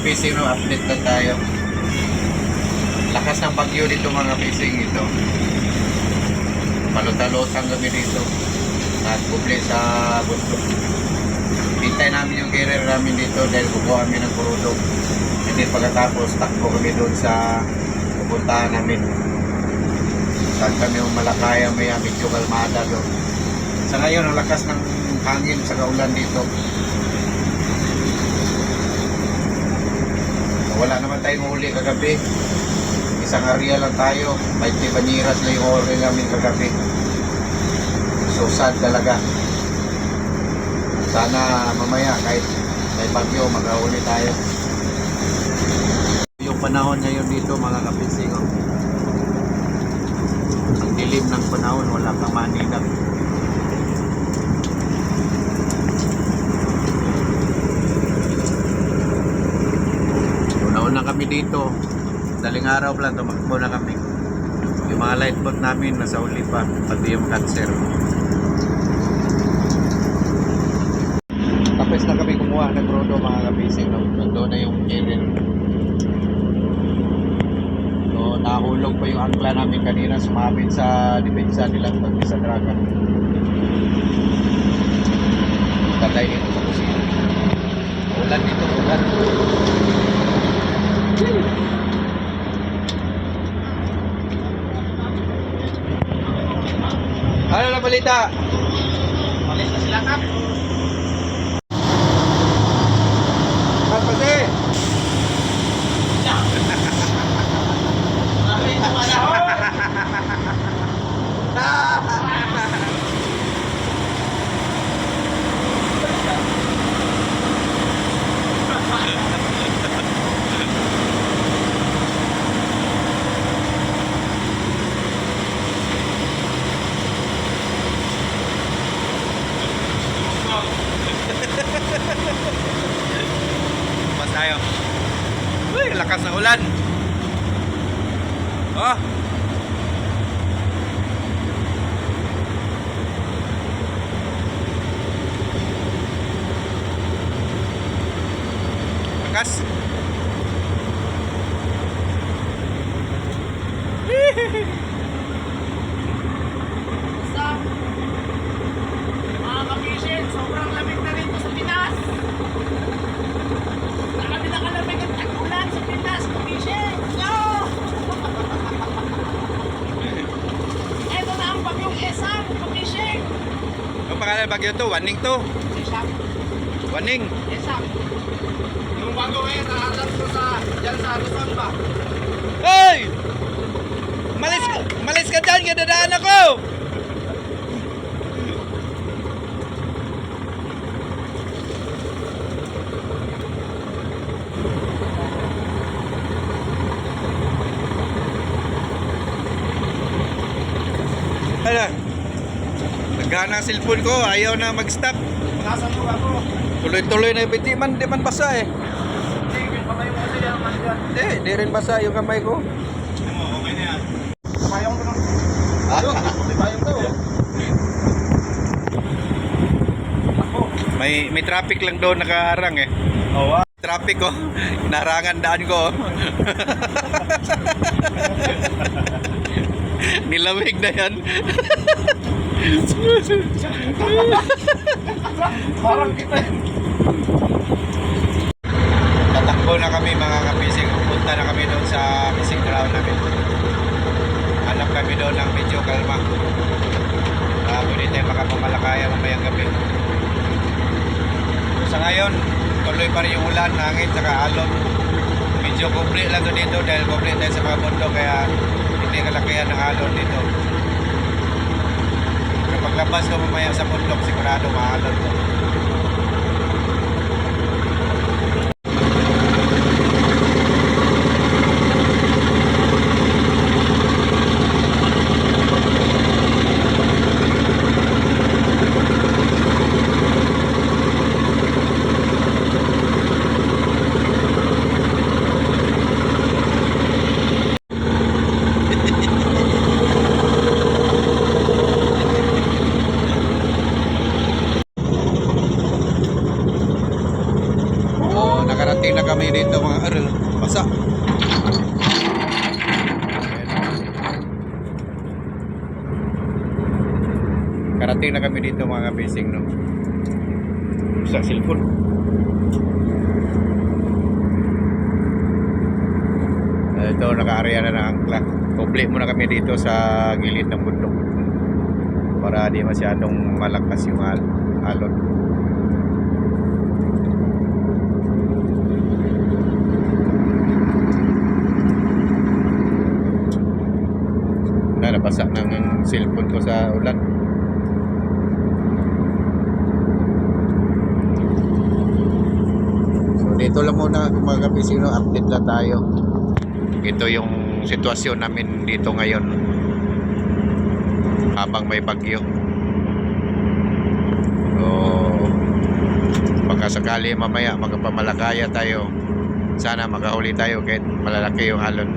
Kapising, no, update lang tayo. Lakas ng bagyo dito mga kapising ito. Palutalosang kami dito. At kubli sa bundok. Hintay namin yung carrier namin dito dahil kukuha kami ng kurulog. Hindi pagkatapos, takbo kami doon sa pupuntahan namin. Saan kami yung Malakaya, may medyo kalmada doon. Sa ngayon, ang lakas ng hangin sa kaulan dito. Wala naman tayong huli kagabi. Isang area lang tayo. May baniras na yung order namin kagabi. So sad talaga. Sana mamaya kahit may bagyo, magahuli tayo. Yung panahon ngayon dito mga kapising. oh. Ang dilim ng panahon, wala kang maninag. Una-una kami dito. Daling araw lang, tumakbo na kami. Yung mga light namin, nasa uli pa. Pati yung cancer. Tapos na kami kumuha ng rodo mga kapising. No? Nandun na yung Kevin. So, nahulog pa yung angkla namin kanina. Sumabit sa depensa nila pag sa dragon. Tatay dito sa kusina. Ulan dito, ulan. Ano na balita? Malis na sila kap. Uy, lakas ng ulan. Oh. Lakas. Basta, Pangalan bagyo to, Waning to. Waning. Yung bago eh, naharap ko sa, dyan sa Luzon ba? Hoy! Malis, malis ka dyan, gadadaan ako! Ano? Nagana ang cellphone ko, ayaw na mag-stop. Tuloy-tuloy na yung man, di man basa eh. Man dyan. Di, rin basa yung kamay ko. Okay na yan. Payong ko payong daw. May may traffic lang doon nakaharang eh. Oo. Traffic ko. Narangan daan ko. Nilamig na yan. Parang kita. Tatakbo na kami mga kapising. Punta na kami doon sa fishing ground namin. Hanap kami doon ng medyo kalma. Uh, pwede tayo makapamalakaya mamayang gabi. Sa ngayon, tuloy pa rin yung ulan, hangin, saka alon. Medyo kubli lang to dito dahil kubli tayo sa mga bundok kaya hindi kalakihan ng alon dito. Kapag labas ko mamaya sa bundok, sigurado maalon to. kami dito mga aral. Basa. Karating na kami dito mga bising no. Sa cellphone. Ito, naka-area na ng angkla. Komple muna kami dito sa gilid ng bundok. Para di masyadong malakas yung al alon. Nabasa ng cellphone ko sa ulan. So dito lang muna mga kapisino, update lang tayo. Ito yung sitwasyon namin dito ngayon habang may bagyo. So baka sakali mamaya magpamalakaya tayo sana makahuli tayo kahit malalaki yung alon.